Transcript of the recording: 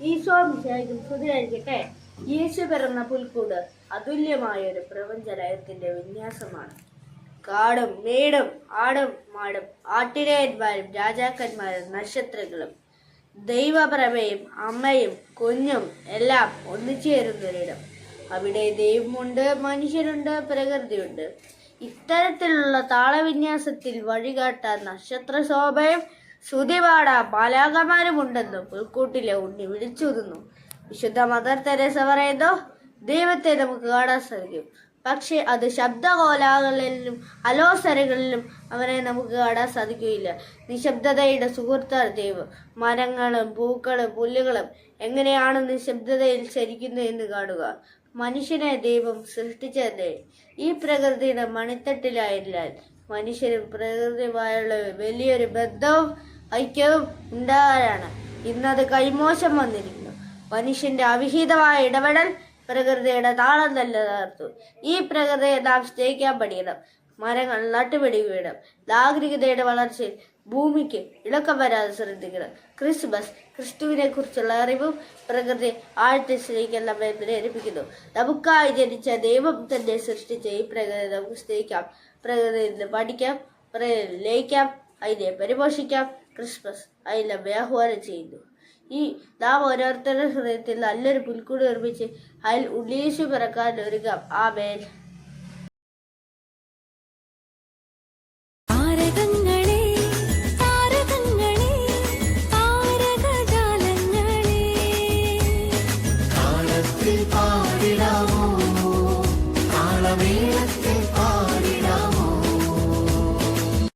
ഈശോമിശായിക്കും സ്തുതിയായിരിക്കട്ടെ. യേശു പിറന്ന പുൽക്കൂട് അതുല്യമായ ഒരു പ്രപഞ്ചലയത്തിന്റെ വിന്യാസമാണ്. കാടും മേടും ആടും മാടും ആട്ടിടയന്മാരും രാജാക്കന്മാരും നക്ഷത്രങ്ങളും ദൈവപ്രഭയും അമ്മയും കുഞ്ഞും എല്ലാം ഒന്നിച്ചേരുന്നൊരിടം. അവിടെ ദൈവമുണ്ട് മനുഷ്യരുണ്ട് പ്രകൃതിയുണ്ട്. ഇത്തരത്തിലുള്ള താളവിന്യാസത്തിൽ വഴികാട്ടാൻ നക്ഷത്ര ശോഭയും ശ്രുതിപാട ബാലാകമാരുമുണ്ടെന്ന് പുൽക്കൂട്ടിലെ ഉണ്ണി വിളിച്ചുതുന്നു. വിശുദ്ധ മദർ തെരേസ പറയുന്നു ദൈവത്തെ നമുക്ക് കാണാൻ സാധിക്കും. പക്ഷെ അത് ശബ്ദകോലാകളിലും അലോസരകളിലും അവനെ നമുക്ക് കാണാൻ സാധിക്കുകയില്ല. നിശബ്ദതയുടെ സുഹൃത്താണ് ദൈവം. മരങ്ങളും പൂക്കളും പുല്ലുകളും എങ്ങനെയാണ് നിശബ്ദതയിൽ ചരിക്കുന്നത് എന്ന് കാണുക. മനുഷ്യനെ ദൈവം സൃഷ്ടിച്ചതേ ഈ പ്രകൃതിയുടെ മണിത്തട്ടിലായിരുന്നാൽ മനുഷ്യരും പ്രകൃതിയുമായുള്ള വലിയൊരു ബന്ധവും ഐക്യവും ഉണ്ടാകാനാണ്. ഇന്നത് കൈമോശം വന്നിരിക്കുന്നു. മനുഷ്യന്റെ അവിഹിതമായ ഇടപെടൽ പ്രകൃതിയുടെ താളം തന്നെ തകർത്തു. ഈ പ്രകൃതിയെ നാം സ്നേഹിക്കാൻ പഠിക്കണം. മരങ്ങൾ നട്ടുപിടിക്കണം നാഗരികതയുടെ വളർച്ചയിൽ ഭൂമിക്ക് ഇളക്കം വരാതെ ശ്രദ്ധിക്കണം. ക്രിസ്മസ് ക്രിസ്തുവിനെ കുറിച്ചുള്ള അറിവും പ്രകൃതി ആഴ്ത്തി സ്നേഹിക്കാൻ നമ്മെ പ്രേരിപ്പിക്കുന്നു. നമുക്കായി ജനിച്ച ദൈവം തന്നെ സൃഷ്ടിച്ച ഈ പ്രകൃതി നമുക്ക് സ്നേഹിക്കാം. പ്രകൃതിയിൽ നിന്ന് പഠിക്കാം. പ്രകൃതി ലയിക്കാം. അതിനെ പരിപോഷിക്കാം. ക്രിസ്മസ്. ഐ നമ്മെ ആഹ്വാനം ചെയ്യുന്നു. ഈ നാം ഓരോരുത്തരുടെ ഹൃദയത്തിൽ നല്ലൊരു പുൽക്കൂട് നിർമ്മിച്ച് അതിൽ ഉണ്ണീശു പിറക്കാൻ ഒരുങ്ങാം. ആ മേൽ പാടിടാമോ? താളമേളത്തിൽ